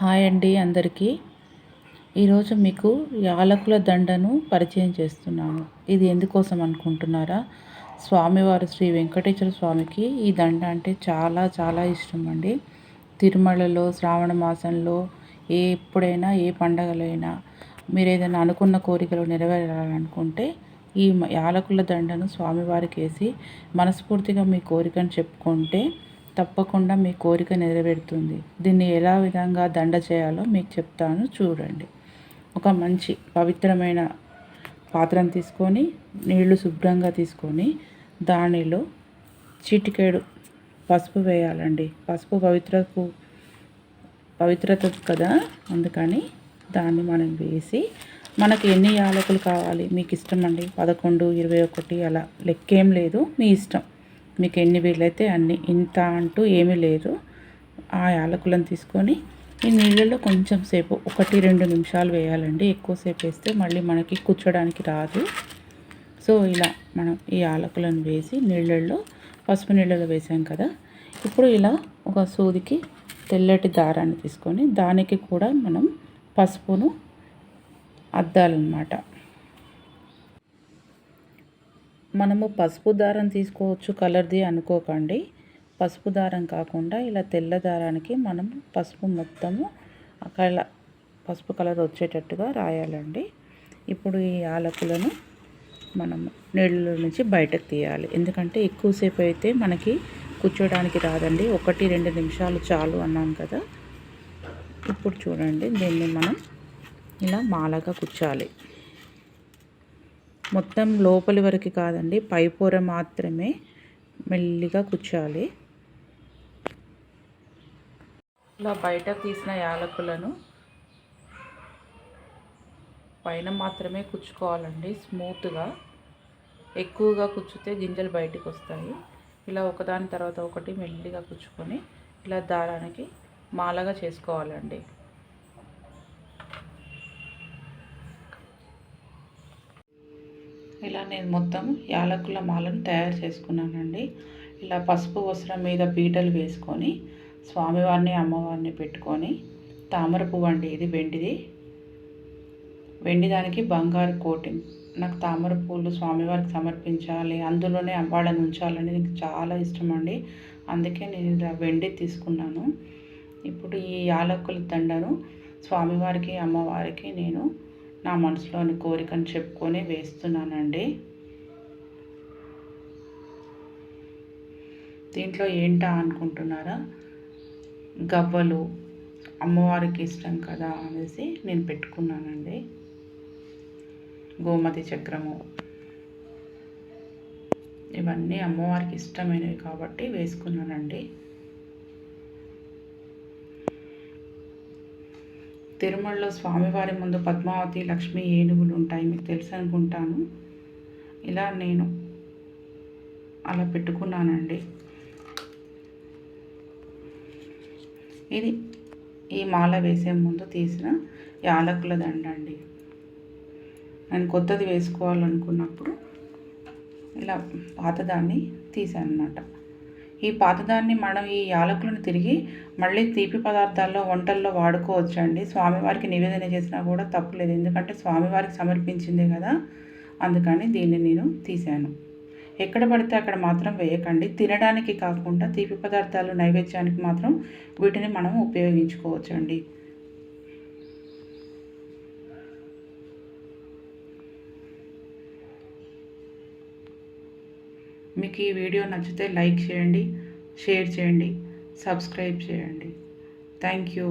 Hi అండి అందరికీ. ఈరోజు మీకు యాలకుల దండను పరిచయం చేస్తున్నాను ఇది ఎందుకోసం అనుకుంటున్నారా? స్వామివారు శ్రీ వెంకటేశ్వర స్వామికి ఈ దండ అంటే చాలా చాలా ఇష్టం అండి. తిరుమలలో శ్రావణ మాసంలో ఏ ఎప్పుడైనా ఏ పండగలైనా మీరు ఏదైనా అనుకున్న కోరికలు నెరవేరాలనుకుంటే ఈ యాలకుల దండను స్వామివారికి వేసి మనస్ఫూర్తిగా మీ కోరికను చెప్పుకుంటే తప్పకుండా మీ కోరిక నెరవేరుతుంది. దీన్ని ఎలా విధంగా దండ చేయాలో మీకు చెప్తాను చూడండి. ఒక మంచి పవిత్రమైన పాత్రను తీసుకొని నీళ్ళు శుభ్రంగా తీసుకొని దానిలో చిటికేడు పసుపు వేయాలండి. పసుపు పవిత్రకు పవిత్రత కదా? అందుకని దాన్ని మనం వేసి మనకి ఎన్ని యాలకులు కావాలి? మీకు ఇష్టం అండి పదకొండు ఇరవై ఒకటి అలా లెక్కేం లేదు. మీ ఇష్టం. మీకు ఎన్ని వీలైతే అన్ని ఇంత అంటూ ఏమీ లేదు. ఆ యాలకులను తీసుకొని ఈ నీళ్ళలో కొంచెం సేపు ఒకటి రెండు నిమిషాలు వేయాలండి. ఎక్కువసేపు వేస్తే మళ్ళీ మనకి కూర్చోడానికి రాదు. సో ఇలా మనం ఈ యాలకులను వేసి నీళ్ళల్లో పసుపు నీళ్ళలో వేసాం కదా. ఇప్పుడు ఇలా ఒక సూదికి తెల్లటి దారాన్ని తీసుకొని దానికి కూడా మనం పసుపును అద్దాలన్నమాట. మనము పసుపు దారం తీసుకోవచ్చు కలర్ది అనుకోకండి. పసుపు దారం కాకుండా ఇలా తెల్ల దారానికి మనం పసుపు మొత్తము అక్కడ పసుపు కలర్ వచ్చేటట్టుగా రాయాలండి. ఇప్పుడు ఈ యాలకులను మనం నీళ్ళ నుంచి బయటకు తీయాలి. ఎందుకంటే ఎక్కువసేపు అయితే మనకి కూర్చోడానికి రాదండి. ఒకటి రెండు నిమిషాలు చాలు అన్నాం కదా. ఇప్పుడు చూడండి దీన్ని మనం ఇలా మాలగా కూర్చాలి. మొత్తం లోపలి వరకు కాదండి పై పొర మాత్రమే మెల్లిగా కుచ్చాలి ఇలా బయట తీసిన యాలకులను పైన మాత్రమే కుచ్చుకోవాలండి స్మూత్గా. ఎక్కువగా కుచ్చితే గింజలు బయటికి వస్తాయి. ఇలా ఒకదాని తర్వాత ఒకటి మెల్లిగా కుచ్చుకొని ఇలా దారానికి మాలగా చేసుకోవాలండి. ఇలా నేను మొత్తం యాలకుల మాలను తయారు చేసుకున్నానండి. ఇలా పసుపు వస్త్రం మీద పీటలు వేసుకొని స్వామివారిని అమ్మవారిని పెట్టుకొని తామర పువ్వు అండి ఇది వెండిది. వెండి దానికి బంగారు కోటింగ్ నాకు తామర పూలు స్వామివారికి సమర్పించాలి అందులోనే వాళ్ళని ఉంచాలని నాకు చాలా ఇష్టం అండి అందుకే నేను ఇలా వెండి తీసుకున్నాను. ఇప్పుడు ఈ యాలకుల దండను స్వామివారికి అమ్మవారికి నేను నా మనసులోని కోరికను చెప్పుకొని వేస్తున్నానండి. దీంట్లో ఏంటా అనుకుంటున్నారా? గవ్వలు అమ్మవారికి ఇష్టం కదా అనేసి నేను పెట్టుకున్నానండి. గోమతి చక్రము. ఇవన్నీ అమ్మవారికి ఇష్టమైనవి కాబట్టి వేసుకున్నానండి. తిరుమలలో స్వామివారి ముందు పద్మావతి లక్ష్మి ఏనుగులు ఉంటాయి మీకు తెలుసు అనుకుంటాను. ఇలా నేను అలా పెట్టుకున్నానండి. ఇది ఈ మాల వేసే ముందు తీసిన యాలకుల దండ అండి నేను కొత్తది వేసుకోవాలనుకున్నప్పుడు ఇలా పాతదాన్ని తీసాను అనమాట ఈ పాతదాన్ని మనం ఈ యాలకులను తిరిగి మళ్ళీ తీపి పదార్థాల్లో వంటల్లో వాడుకోవచ్చండి. స్వామివారికి నివేదన చేసినా కూడా తప్పులేదు ఎందుకంటే స్వామివారికి సమర్పించిందే కదా. అందుకని దీన్ని నేను తీశాను. ఎక్కడ పడితే అక్కడ మాత్రం వేయకండి. తినడానికి కాకుండా తీపి పదార్థాలు నైవేద్యానికి మాత్రం వీటిని మనం ఉపయోగించుకోవచ్చండి. మీకు ఈ వీడియో నచ్చితే లైక్ చేయండి షేర్ చేయండి సబ్స్క్రైబ్ చేయండి. Thank you.